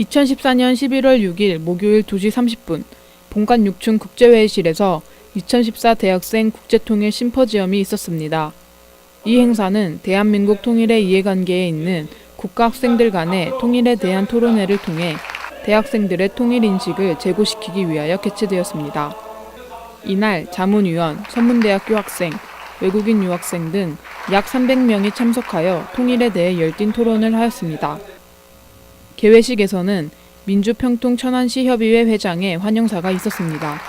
2014년 11월 6일 목요일 2시 30분 본관 6층 국제회의실에서 2014 대학생 국제통일 심포지엄이 있었습니다. 이 행사는 대한민국 통일의 이해관계에 있는 국가 학생들 간의 통일에 대한 토론회를 통해 대학생들의 통일 인식을 제고시키기 위하여 개최되었습니다. 이날 자문위원, 선문대학교 학생, 외국인 유학생 등 약 300명이 참석하여 통일에 대해 열띤 토론을 하였습니다. 개회식에서는 민주평통 천안시 협의회 회장의 환영사가 있었습니다.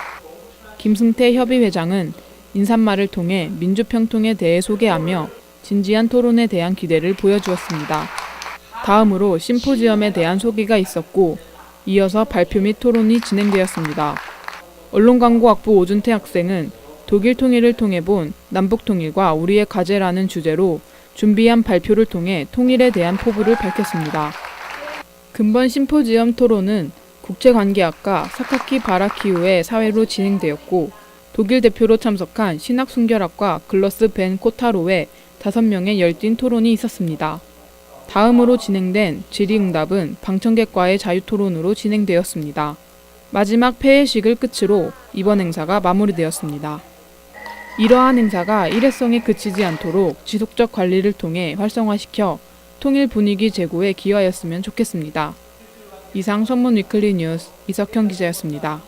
김승태 협의회장은 인사말을 통해 민주평통에 대해 소개하며 진지한 토론에 대한 기대를 보여주었습니다. 다음으로 심포지엄에 대한 소개가 있었고 이어서 발표 및 토론이 진행되었습니다. 언론광고학부 오준태 학생은 독일 통일을 통해 본 남북 통일과 우리의 과제라는 주제로 준비한 발표를 통해 통일에 대한 포부를 밝혔습니다. 근본 심포지엄 토론은 국제관계학과 사카키 바라키우의 사회로 진행되었고 독일 대표로 참석한 신학순결학과 글러스 벤 코타로의 5명의 열띤 토론이 있었습니다. 다음으로 진행된 질의응답은 방청객과의 자유토론으로 진행되었습니다. 마지막 폐회식을 끝으로 이번 행사가 마무리되었습니다. 이러한 행사가 일회성에 그치지 않도록 지속적 관리를 통해 활성화시켜 통일 분위기 제고에 기여하였으면 좋겠습니다. 이상 선문 위클리 뉴스 이석현 기자였습니다.